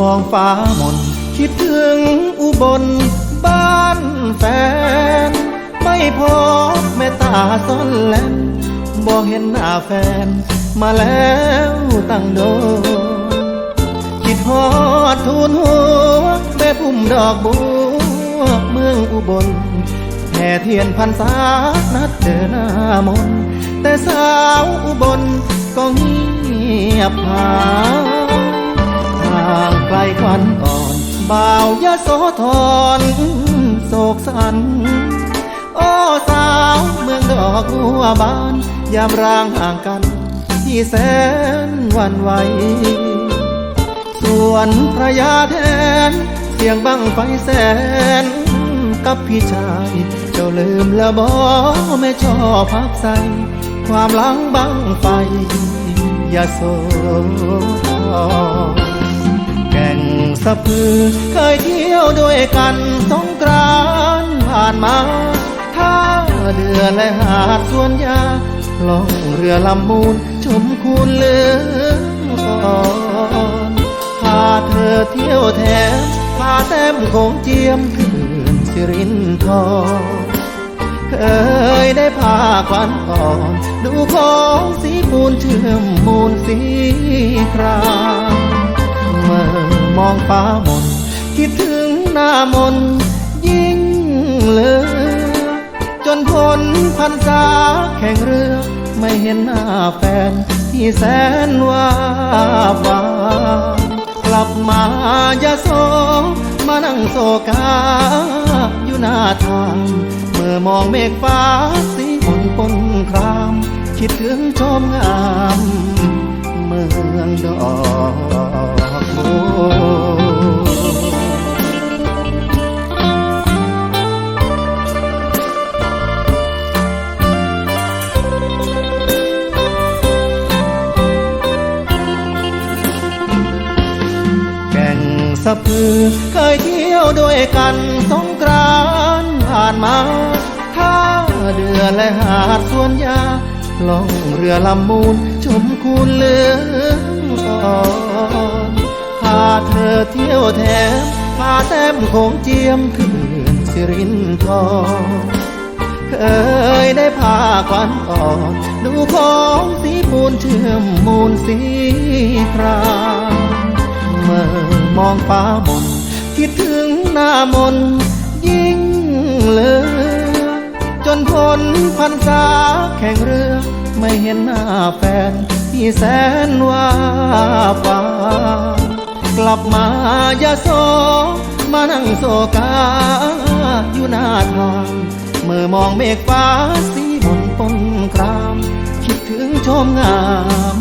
มองฟ้ามนคิดถึงอุบลบ้านแฟน ไม่พบแม่ตาซ่อนแลนบอกเห็นหน้าแฟน มาแล้วตั้งโดคิดฮอดทูนหัวแม่พุ่มดอกบัวเมืองอุบลแห่เทียนพันษานัดเจอหน้ามนแต่สาวอุบลก็เงียบหายางไกลควันอ่อนบ่าวยะโสธรโศกสัน โอ้สาวเมืองดอกบัวบาน ยามร่างห่างกัน ที่แสนวันไหว ส่วนพระยาแทนเสียงบังไฟแสน กับพี่ชาย เจ้าลืมและบอไม่ชอบพักใสความหลังบังไฟยาโศธร แก่งสะพือ เคยเที่ยวด้วยกันสงกรานผ่านมาท่าเดือและหาดสวนยาล่องเรือลำมูลชมคูนเลืองก่อนพาเธอเที่ยวแถมพาแต้มคงเจียมคืนสิรินทรเคยได้พาควันก่อน ดูของสีมูลเชื่อมมูลสีคราม เมื่อมองฟ้ามนคิดถึงหน้ามนยิ่งเลือจนพ้นพันษาแข่งเรือไม่เห็นหน้าแฟนที่แสนว่าบากลับมายาโสมานั่งโศกาอยู่หน้าทางเมื่อมองเมฆฟ้าสีฝนปนคราม คิดถึงชมงามเมืองดอก สะพือเคยเที่ยวด้วยกันสงกรานผ่านมาท่าเดือและหาดสวนยาล่องเรือลำมูลชมคูนเลืองก่อนพาเธอเที่ยวแถมพาแต้มคงเจียมคืนสิรินทรเคยได้พาควันอ่อนดูของสีมูลเชื่อมมูลสีครามเมื่อ มองฟ้ามนคิดถึงหน้ามนยิ่งเลือจนพ้นพันษาแข่งเรือไม่เห็นหน้าแฟนที่แสนว่าฟ้ากลับมายาโสมานั่งโศกาอยู่หน้าทางเมื่อมองเมฆฟ้าสีมนปนคราม คิดถึงชมงาม